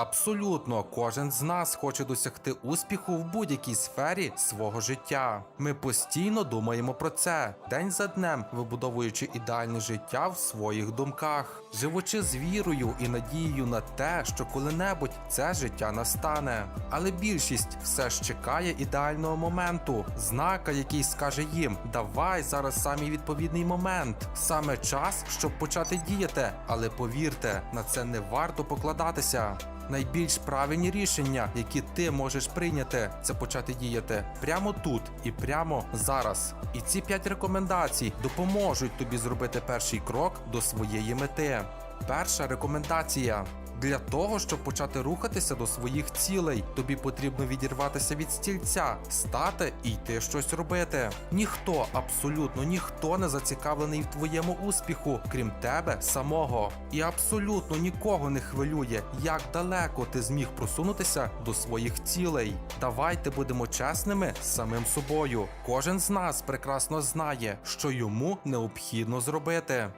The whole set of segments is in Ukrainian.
Абсолютно, кожен з нас хоче досягти успіху в будь-якій сфері свого життя. Ми постійно думаємо про це, день за днем вибудовуючи ідеальне життя в своїх думках, живучи з вірою і надією на те, що коли-небудь це життя настане. Але більшість все ж чекає ідеального моменту, знака, який скаже їм: давай зараз самий відповідний момент, саме час, щоб почати діяти. Але повірте, на це не варто покладатися. Найбільш правильні рішення, які ти можеш прийняти, це почати діяти прямо тут і прямо зараз. І ці п'ять рекомендацій допоможуть тобі зробити перший крок до своєї мети. Перша рекомендація. Для того, щоб почати рухатися до своїх цілей, тобі потрібно відірватися від стільця, стати і йти щось робити. Ніхто, абсолютно ніхто не зацікавлений в твоєму успіху, крім тебе самого. І абсолютно нікого не хвилює, як далеко ти зміг просунутися до своїх цілей. Давайте будемо чесними з самим собою. Кожен з нас прекрасно знає, що йому необхідно зробити.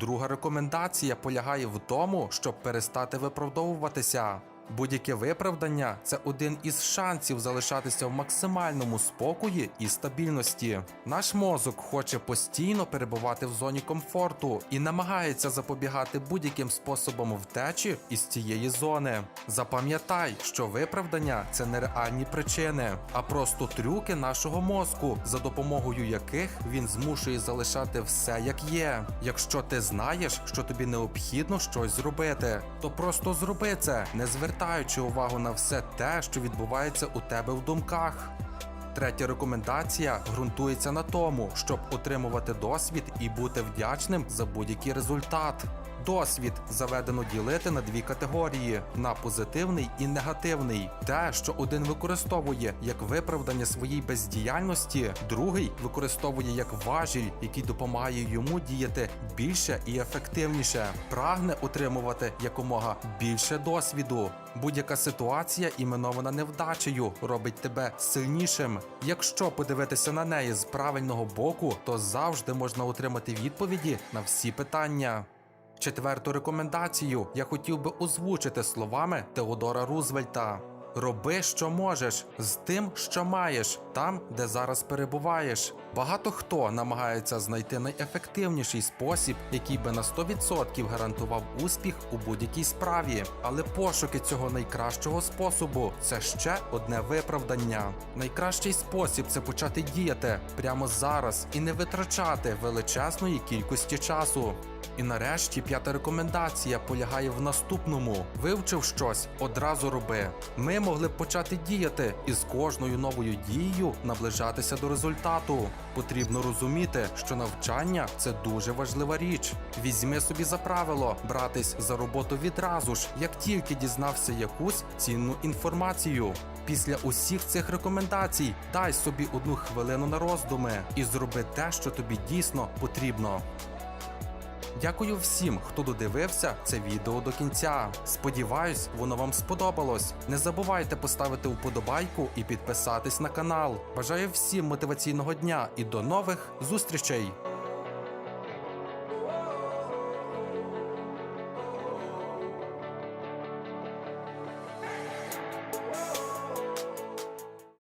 Друга рекомендація полягає в тому, щоб перестати виправдовуватися. Будь-яке виправдання це один із шансів залишатися в максимальному спокої і стабільності. Наш мозок хоче постійно перебувати в зоні комфорту і намагається запобігати будь-яким способом втечі із цієї зони. Запам'ятай, що виправдання це не реальні причини, а просто трюки нашого мозку, за допомогою яких він змушує залишати все як є. Якщо ти знаєш, що тобі необхідно щось зробити, то просто зроби це, не звертаючи увагу на все те, що відбувається у тебе в думках. Третя рекомендація ґрунтується на тому, щоб отримувати досвід і бути вдячним за будь-який результат. Досвід заведено ділити на дві категорії: на позитивний і негативний. Те, що один використовує як виправдання своїй бездіяльності, другий використовує як важіль, який допомагає йому діяти більше і ефективніше. Прагне отримувати якомога більше досвіду. Будь-яка ситуація, іменована невдачею, робить тебе сильнішим. Якщо подивитися на неї з правильного боку, то завжди можна отримати відповіді на всі питання. Четверту рекомендацію я хотів би озвучити словами Теодора Рузвельта. Роби, що можеш, з тим, що маєш, там, де зараз перебуваєш. Багато хто намагається знайти найефективніший спосіб, який би на 100% гарантував успіх у будь-якій справі. Але пошуки цього найкращого способу це ще одне виправдання. Найкращий спосіб це почати діяти прямо зараз і не витрачати величезної кількості часу. І нарешті п'ята рекомендація полягає в наступному: вивчив щось, одразу роби. Ми могли б почати діяти і з кожною новою дією наближатися до результату. Потрібно розуміти, що навчання це дуже важлива річ. Візьми собі за правило братись за роботу відразу ж, як тільки дізнався якусь цінну інформацію. Після усіх цих рекомендацій дай собі одну хвилину на роздуми і зроби те, що тобі дійсно потрібно. Дякую всім, хто додивився це відео до кінця. Сподіваюсь, воно вам сподобалось. Не забувайте поставити вподобайку і підписатись на канал. Бажаю всім мотиваційного дня і до нових зустрічей!